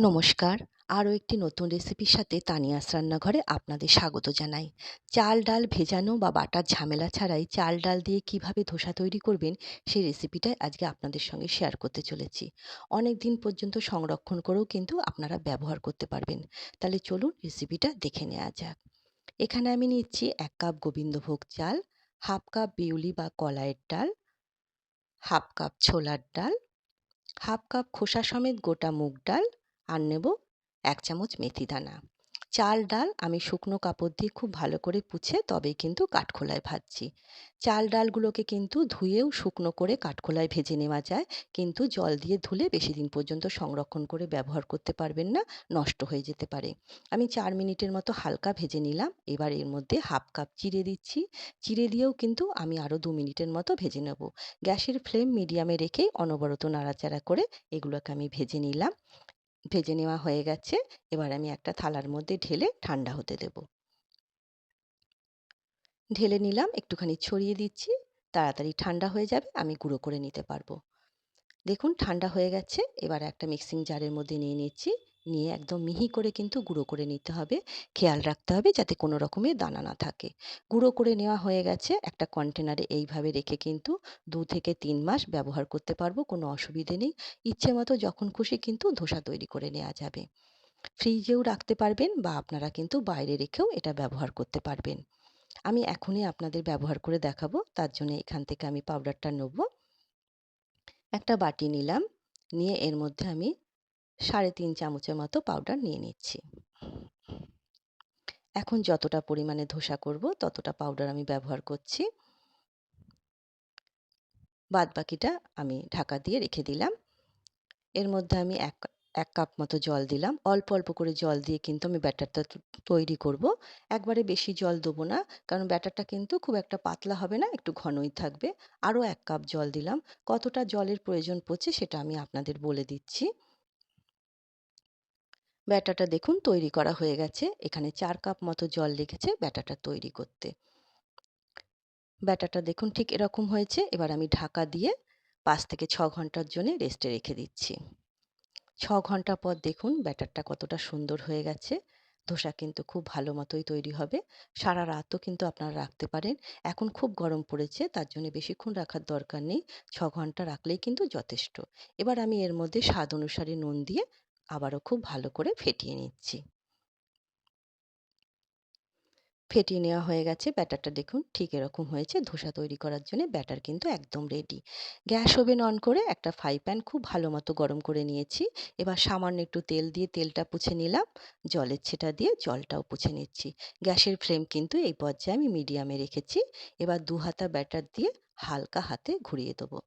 নমস্কার। আরও একটি নতুন রেসিপির সাথে তানিয়াস রান্নাঘরে আপনাদের স্বাগত জানাই। চাল ডাল ভেজানো বা বাটার ঝামেলা ছাড়াই চাল ডাল দিয়ে কীভাবে ধোসা তৈরি করবেন সেই রেসিপিটাই আজকে আপনাদের সঙ্গে শেয়ার করতে চলেছি। অনেক দিন পর্যন্ত সংরক্ষণ করেও কিন্তু আপনারা ব্যবহার করতে পারবেন। তাহলে চলুন রেসিপিটা দেখে নেওয়া যাক। এখানে আমি নিচ্ছি এক কাপ গোবিন্দভোগ চাল, হাফ কাপ বিউলি বা কলাইয়ের ডাল, হাফ কাপ ছোলার ডাল, হাফ কাপ খোসা সমেত গোটা মুগ ডাল আর নেব এক চামচ মেথি দানা। চাল, ডাল আমি শুকনো কাপড় দিয়ে খুব ভালো করে পুছে তবেই কিন্তু কাঠখোলায় ভাজছি। চাল, ডালগুলোকে কিন্তু ধুয়েও শুকনো করে কাঠখোলায় ভেজে নেওয়া যায়। কিন্তু জল দিয়ে ধুলে বেশি দিন পর্যন্ত সংরক্ষণ করে ব্যবহার করতে পারবেন না, নষ্ট হয়ে যেতে পারে। আমি চার মিনিটের মতো হালকা ভেজে নিলাম। এবার এর মধ্যে হাফ কাপ চিড়ে দিচ্ছি। চিড়ে দিয়েও কিন্তু আমি আরও দু মিনিটের মতো ভেজে নেব। গ্যাসের ফ্লেম মিডিয়ামে রেখেই অনবরত নাড়াচাড়া করে এগুলোকে আমি ভেজে নিলাম। ভেজে নেওয়া হয়ে গেছে। এবার আমি একটা থালার মধ্যে ঢেলে ঠান্ডা হতে দেব। ঢেলে নিলাম, একটুখানি ছড়িয়ে দিচ্ছি। তাড়াতাড়ি ঠান্ডা হয়ে যাবে, আমি গুঁড়ো করে নিতে পারব। দেখুন, ঠান্ডা হয়ে গেছে। এবার একটা মিক্সিং জারের মধ্যে নিয়ে নিচ্ছি। নিয়ে একদম মিহি করে কিন্তু গুঁড়ো করে নিতে হবে। খেয়াল রাখতে হবে যাতে কোনো রকমের দানা না থাকে। গুঁড়ো করে নেওয়া হয়ে গেছে। একটা কন্টেনারে এইভাবে রেখে কিন্তু দু থেকে তিন মাস ব্যবহার করতে পারব, কোনো অসুবিধে নেই। ইচ্ছে মতো যখন খুশি কিন্তু ধোসা তৈরি করে নেওয়া যাবে। ফ্রিজেও রাখতে পারবেন বা আপনারা কিন্তু বাইরে রেখেও এটা ব্যবহার করতে পারবেন। আমি এখনই আপনাদের ব্যবহার করে দেখাবো, তার জন্য এখান থেকে আমি পাউডারটা নেব। একটা বাটি নিলাম। নিয়ে এর মধ্যে আমি সাড়ে তিন চামচের মতো পাউডার নিয়ে নিচ্ছি। এখন যতটা পরিমাণে ধোসা করব, ততটা পাউডার আমি ব্যবহার করছি। বাদ বাকিটা আমি ঢাকা দিয়ে রেখে দিলাম। এর মধ্যে আমি এক এক কাপ মতো জল দিলাম। অল্প অল্প করে জল দিয়ে কিন্তু আমি ব্যাটারটা তৈরি করব। একবারে বেশি জল দেবো না, কারণ ব্যাটারটা কিন্তু খুব একটা পাতলা হবে না, একটু ঘনই থাকবে। আরও এক কাপ জল দিলাম। কতটা জলের প্রয়োজন পড়ছে সেটা আমি আপনাদের বলে দিচ্ছি। ব্যাটাটা দেখুন তৈরি করা হয়ে গেছে। এখানে চার কাপ মতো জল লেগেছে ব্যাটাটা তৈরি করতে। ব্যাটাটা দেখুন ঠিক এরকম হয়েছে। এবার আমি ঢাকা দিয়ে পাঁচ থেকে ছ ঘণ্টার জন্য রেস্টে রেখে দিচ্ছি। ছ ঘণ্টা পর দেখুন ব্যাটারটা কতটা সুন্দর হয়ে গেছে। ধোসা কিন্তু খুব ভালো মতোই তৈরি হবে। সারা রাতও কিন্তু আপনারা রাখতে পারেন। এখন খুব গরম পড়েছে, তার জন্য বেশিক্ষণ রাখার দরকার নেই। ছ ঘণ্টা রাখলেই কিন্তু যথেষ্ট। এবার আমি এর মধ্যে স্বাদ অনুসারে নুন দিয়ে আবারও খুব ভালো করে ফেটিয়ে নিচ্ছি। ফেটিয়ে নেওয়া হয়ে গেছে। ব্যাটারটা দেখুন ঠিক এরকম হয়েছে। ধোসা তৈরি করার জন্য ব্যাটার কিন্তু একদম রেডি গ্যাস ওভেন অন করে একটা ফ্রাই প্যান খুব ভালো মতো গরম করে নিয়েছি। এবার সামান্য একটু তেল দিয়ে তেলটা পুছে নিলাম। জলের ছেটা দিয়ে জলটাও পুছে নিচ্ছি। গ্যাসের ফ্লেম কিন্তু এই পর্যায়ে আমি মিডিয়ামে রেখেছি। এবার দু হাতা ব্যাটার দিয়ে হালকা হাতে ঘুরিয়ে দেবো।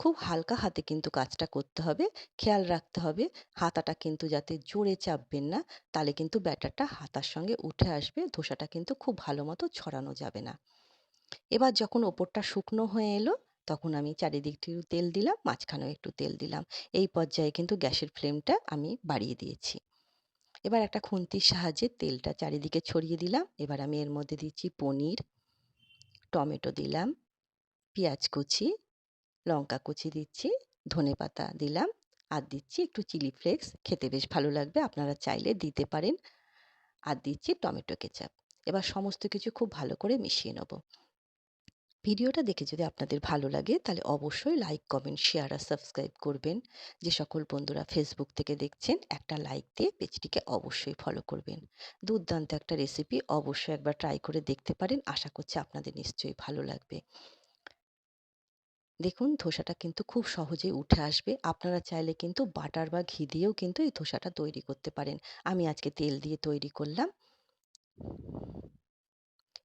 খুব হালকা হাতে কিন্তু কাজটা করতে হবে। খেয়াল রাখতে হবে, হাতাটা কিন্তু যাতে জোরে চাপবেন না, তাহলে কিন্তু ব্যাটারটা হাতার সঙ্গে উঠে আসবে, ধোসাটা কিন্তু খুব ভালো মতো ছড়ানো যাবে না। এবার যখন ওপরটা শুকনো হয়ে এলো, তখন আমি চারিদিকটি তেল দিলাম, মাঝখানেও একটু তেল দিলাম। এই পর্যায়ে কিন্তু গ্যাসের ফ্লেমটা আমি বাড়িয়ে দিয়েছি। এবার একটা খুন্তির সাহায্যে তেলটা চারিদিকে ছড়িয়ে দিলাম। এবার আমি এর মধ্যে দিচ্ছি পনির, টমেটো দিলাম, পেঁয়াজ কুচি লঙ্কা কুচি দিচ্ছি, ধনে পাতা দিলাম, আর দিচ্ছি একটু চিলি ফ্লেক্স। খেতে বেশ ভালো লাগবে, আপনারা চাইলে দিতে পারেন। আর দিচ্ছি টমেটো কেচাপ। এবার সমস্ত কিছু খুব ভালো করে মিশিয়ে নেব। ভিডিওটা দেখে যদি আপনাদের ভালো লাগে, তাহলে অবশ্যই লাইক, কমেন্ট, শেয়ার আর সাবস্ক্রাইব করবেন। যে সকল বন্ধুরা ফেসবুক থেকে দেখছেন, একটা লাইক দিয়ে পেজটিকে অবশ্যই ফলো করবেন। দুর্দান্ত একটা রেসিপি অবশ্যই একবার ট্রাই করে দেখতে পারেন। আশা করছি আপনাদের নিশ্চয়ই ভালো লাগবে। দেখুন, ধোসাটা কিন্তু খুব সহজেই উঠে আসবে। আপনারা চাইলে কিন্তু বাটার বা ঘি দিয়েও কিন্তু এই ধোসাটা তৈরি করতে পারেন। আমি আজকে তেল দিয়ে তৈরি করলাম।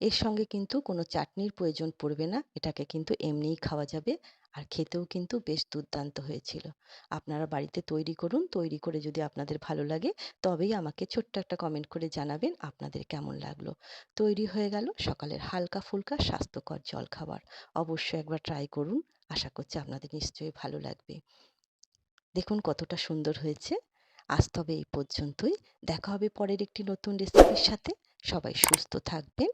এর সঙ্গে কিন্তু কোনো চাটনির প্রয়োজন পড়বে না। এটাকে কিন্তু এমনিই খাওয়া যাবে আর খেতেও কিন্তু বেশ দুর্দান্ত হয়েছিল। আপনারা বাড়িতে তৈরি করুন, তৈরি করে যদি আপনাদের ভালো লাগে, তবেই আমাকে ছোট্ট একটা কমেন্ট করে জানাবেন আপনাদের কেমন লাগল। তৈরি হয়ে গেল সকালের হালকা ফুলকা স্বাস্থ্যকর জলখাবার। অবশ্যই একবার ট্রাই করুন। আশা করছি আপনাদের নিশ্চয়ই ভালো লাগবে। দেখুন কতটা সুন্দর হয়েছে। আজ তবে এই পর্যন্তই। দেখা হবে পরের একটি নতুন রেসিপির সাথে। সবাই সুস্থ থাকবেন।